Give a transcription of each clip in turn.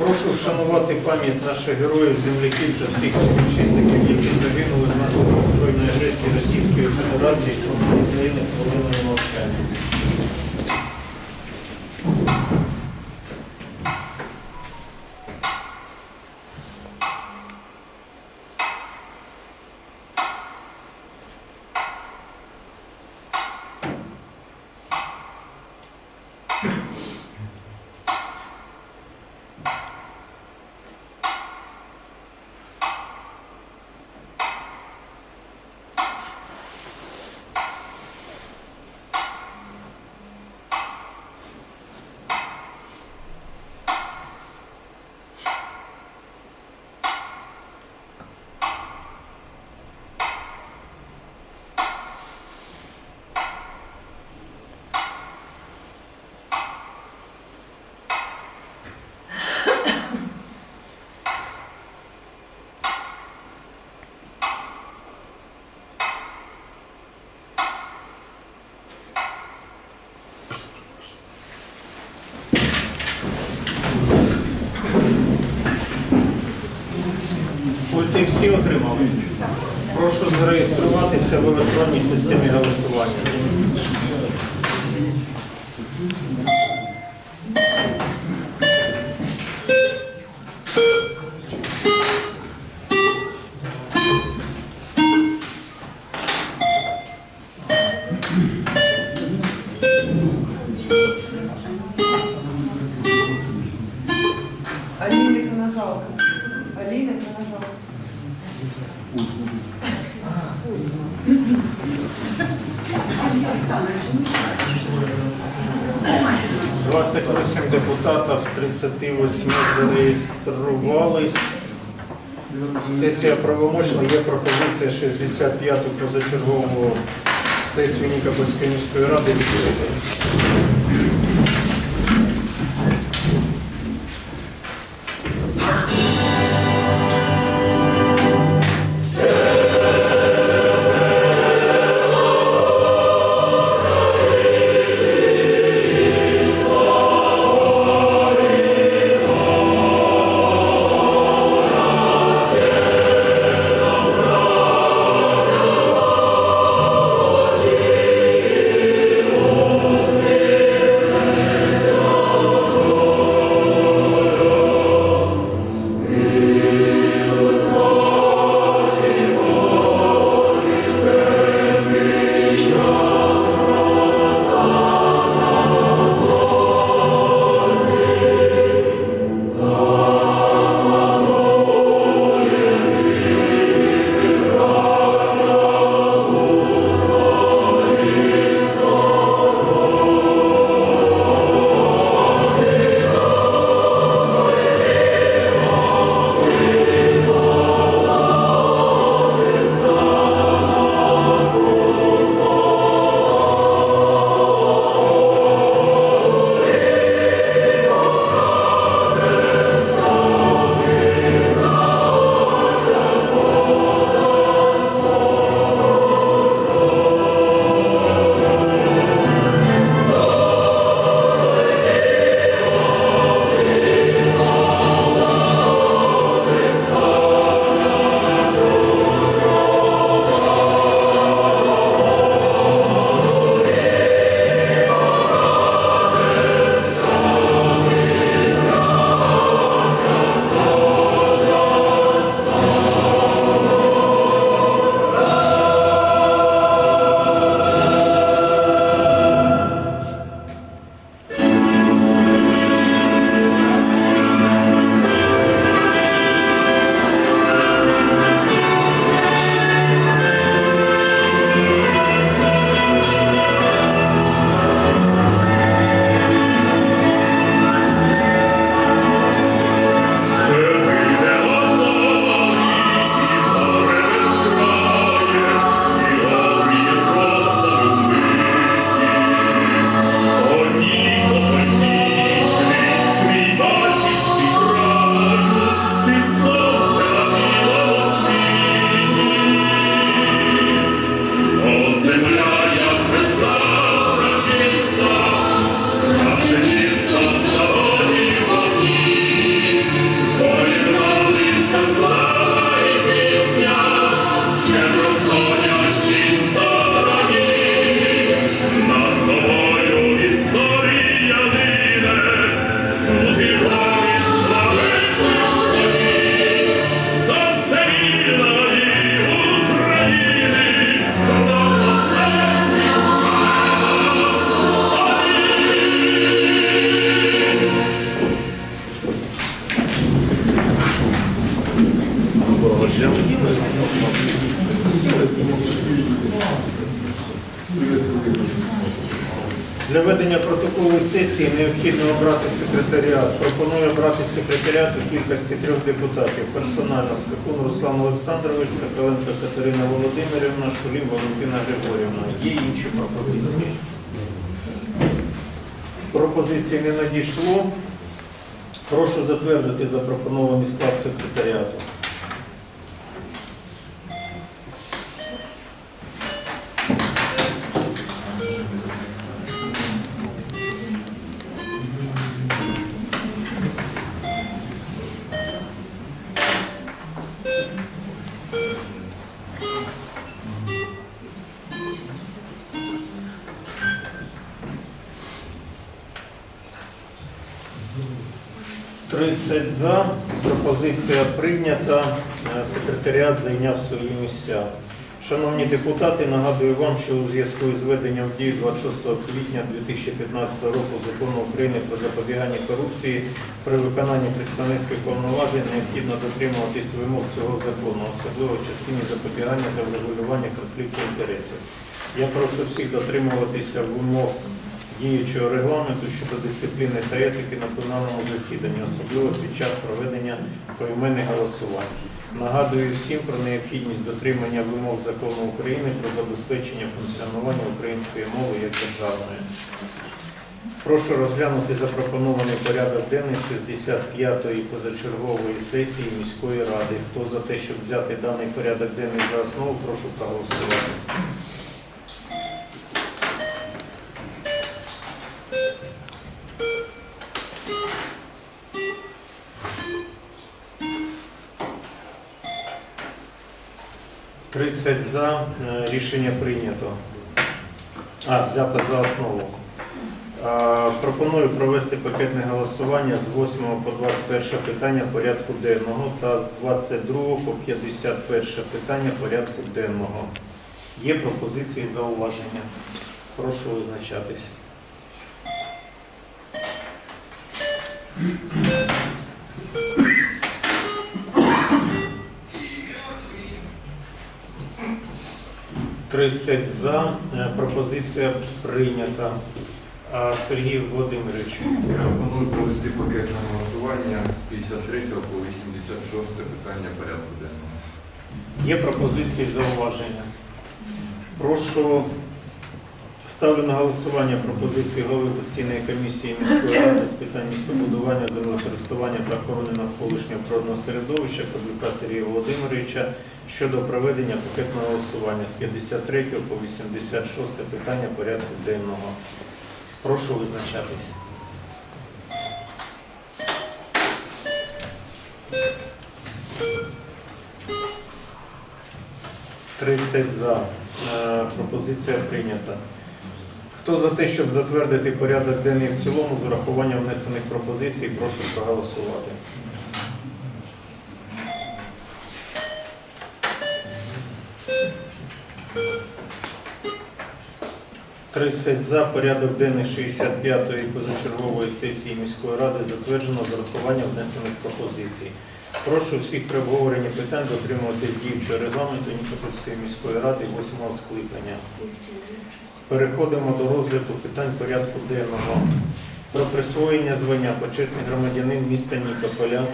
Прошу вшанувати пам'ять наших героїв, земляків та всіх співвітчизників, які загинули внаслідок збройної агресії Російської Федерації проти України хвилиною мовчання. Всі отримали. Прошу зареєструватися в електронній системі голосування. Аліни не жалко. 28 депутатів з 38 зареєструвались. Сесія правомочна. Є пропозиція 65-ту позачергову сесію Нікопольської міської ради. Необхідно обрати секретаріат. Пропоную обрати секретаріат у кількості трьох депутатів. Персонально Скакун Руслан Олександрович, Соколенко Катерина Володимирівна, Шулім Валентина Григорівна. Є інші пропозиції? Пропозиції не надійшло. Прошу затвердити запропонований склад секретаріату. Тридцять за. Пропозиція прийнята. Е, Секретаріат зайняв свої місця. Шановні депутати, нагадую вам, що у зв'язку із введенням в дію 26 квітня 2015 року закону України про запобігання корупції при виконанні представницьких повноважень необхідно дотримуватись вимог цього закону, особливо в частині запобігання та врегулювання конфлікту інтересів. Я прошу всіх дотримуватися вимог діючого регламенту щодо дисципліни та етики на пленарному засіданні, особливо під час проведення поіменних голосувань. Нагадую всім про необхідність дотримання вимог закону України про забезпечення функціонування української мови як державної. Прошу розглянути запропонований порядок денний 65-ї позачергової сесії міської ради. Хто за те, щоб взяти даний порядок денний за основу, прошу проголосувати. Тридцять за. Е, Рішення прийнято. А, взято за основу. Пропоную провести пакетне голосування з 8 по 21 питання порядку денного та з 22 по 51 питання порядку денного. Є пропозиції зауваження. Прошу визначатись. Тридцять за. Е, Пропозиція прийнята. Сергій Володимирович. Пропоную провести пакетне голосування з 53 по 86 питання порядку денного. Є пропозиції зауваження. Прошу ставлю на голосування пропозиції голови постійної комісії міської ради з питань містобудування, землекористування та охорони навколишнього природного середовища Павлюка Сергія Володимировича щодо проведення пакетного голосування з 53 по 86 питання порядку денного. Прошу визначатись. Тридцять за. Е, Пропозиція прийнята. Хто за те, щоб затвердити порядок денний в цілому з урахуванням внесених пропозицій, прошу проголосувати. Тридцять за. Порядок денний 65-ї позачергової сесії міської ради затверджено з урахуванням внесених пропозицій. Прошу всіх при обговоренні питань дотримувати діючого регламенту Нікопольської міської ради 8 скликання. Переходимо до розгляду питань порядку денного. Про присвоєння звання почесний громадянин міста Нікополя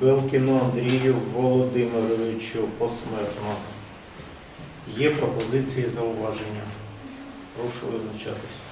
Белкіну Андрію Володимировичу посмертно. Є пропозиції зауваження. Прошу визначатись.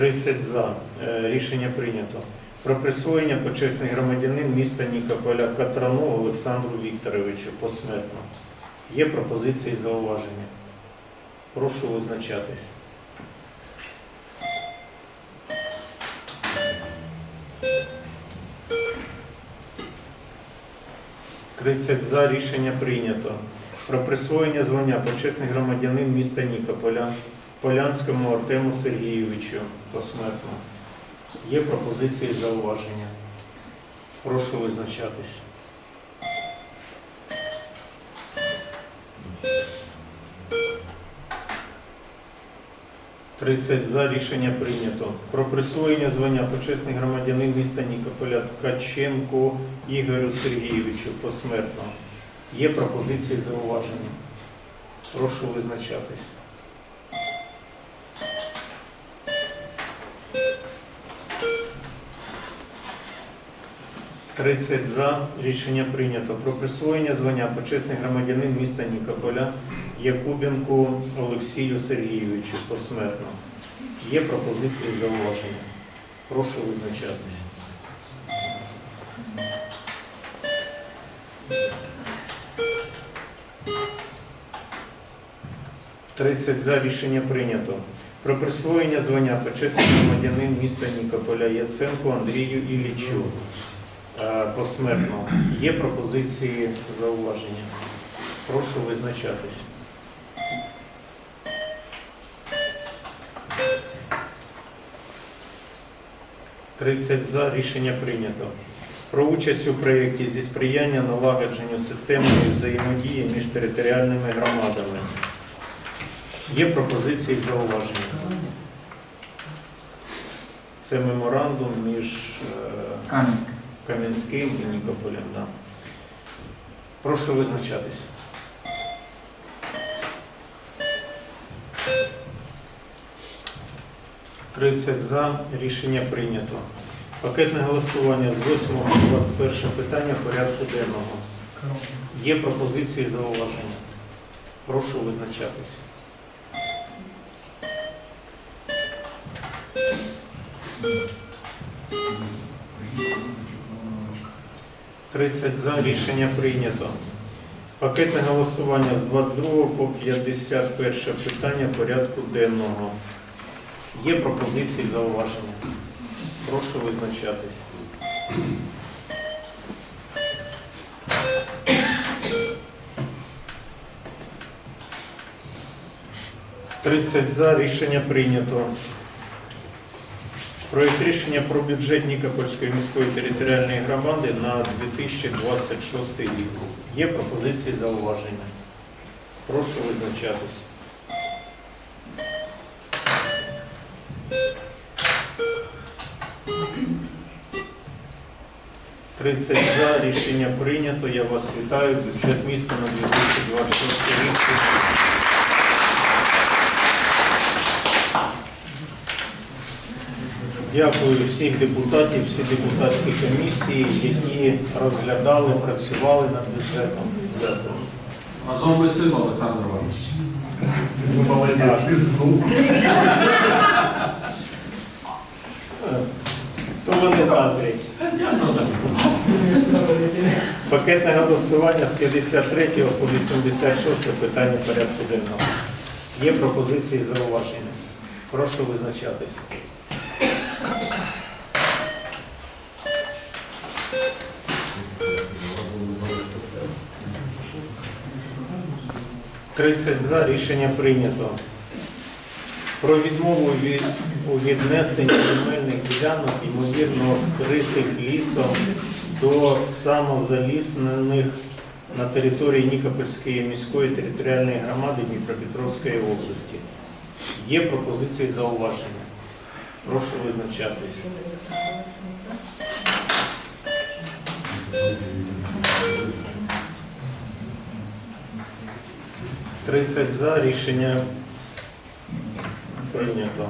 Тридцять за. Е, Рішення прийнято. Про присвоєння почесний громадянин міста Нікополя Катрану Олександру Вікторовичу посмертно. Є пропозиції зауваження. Прошу визначатись. Тридцять за. Рішення прийнято. Про присвоєння звання почесний громадянин міста Нікополя Полянському Артему Сергійовичу посмертно. Є пропозиції зауваження. Прошу визначатись. 30 за рішення прийнято. Про присвоєння звання почесний громадянин міста Нікополя Ткаченку Ігорю Сергійовичу посмертно. Є пропозиції зауваження. Прошу визначатись. Тридцять за рішення прийнято. Про присвоєння звання почесний громадянин міста Нікополя Якубенку Олексію Сергійовичу посмертно. Є пропозиції зауваження. Прошу визначатись. Тридцять за рішення прийнято. Про присвоєння звання почесний громадянин міста Нікополя Яценко Андрію Іллічу е, посмертно. Є пропозиції зауваження. Прошу визначатись. Тридцять за рішення прийнято. Про участь у проєкті зі сприяння налагодженню системної взаємодії між територіальними громадами. Є пропозиції зауваження. Це меморандум між е, Кам'янське. Кам'янським і Нікополем. Да. Прошу визначатись. Тридцять за. Рішення прийнято. Пакетне голосування з 8 по 21 питання порядку денного. Є пропозиції зауваження. Прошу визначатись. Тридцять за. Рішення прийнято. Пакетне голосування з 22 по 51 питання порядку денного. Є пропозиції зауваження. Прошу визначатись. Тридцять за. Рішення прийнято. Проєкт рішення про бюджет Нікопольської міської територіальної громади на 2026 рік. Є пропозиції зауваження. Прошу визначатись. Тридцять за рішення прийнято. Я вас вітаю. Бюджет міста на 2026 рік. Дякую всіх депутатів, всі депутатські комісії, які розглядали, працювали над бюджетом. Дякую. Разом ви син Олександр Іванович. То вони заздрять. Пакетне голосування з 53 по 86 питання порядку денного. Є пропозиції зауваження. Прошу визначатись. Тридцять за рішення прийнято. Про відмову від у віднесенні земельних ділянок, ймовірно, вкритих лісом до самозаліснених на території Нікопольської міської територіальної громади Дніпропетровської області. Є пропозиції зауваження. Прошу визначатись. Тридцять за рішення прийнято.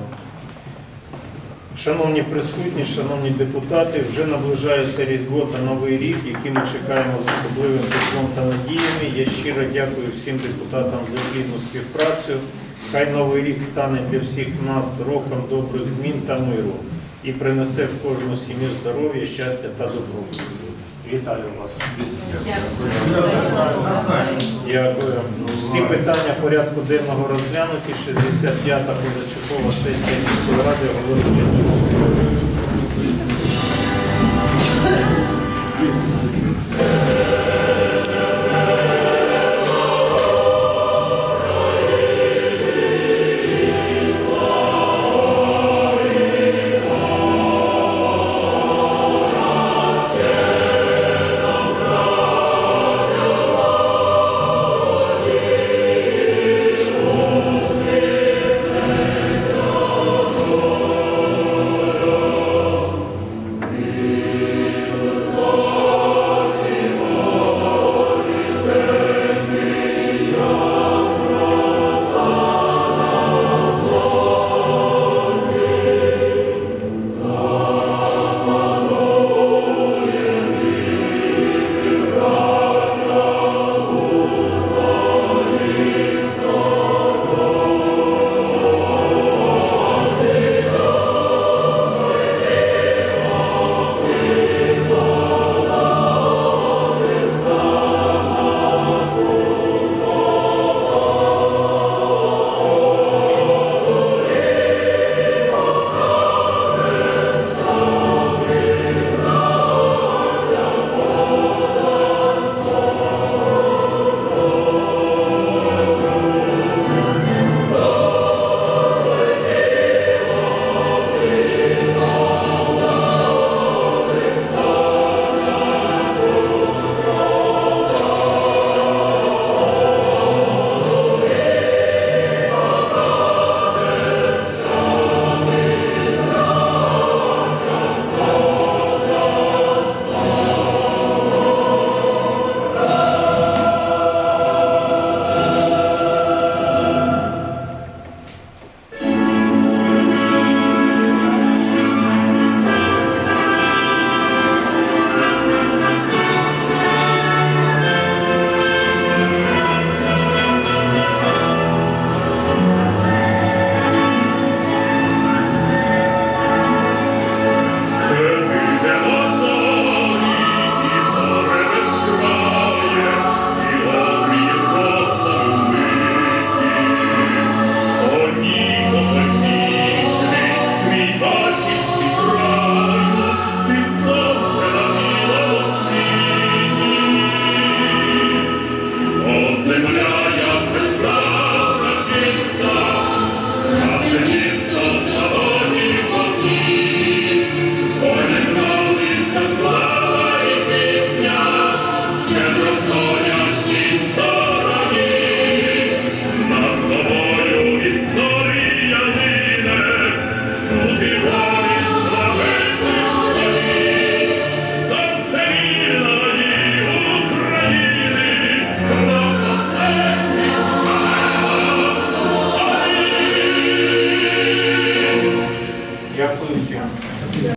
Шановні присутні, шановні депутати, вже наближається Різдво та Новий рік, який ми чекаємо з особливим теплом та надіями. Я щиро дякую всім депутатам за плідну співпрацю. Хай Новий рік стане для всіх нас роком добрих змін та миру і принесе в кожну сім'ю здоров'я, щастя та добро. Вітаю вас. Дякую. Всі питання порядку денного розглянуті. 65-та позачергова сесія міської ради оголошується.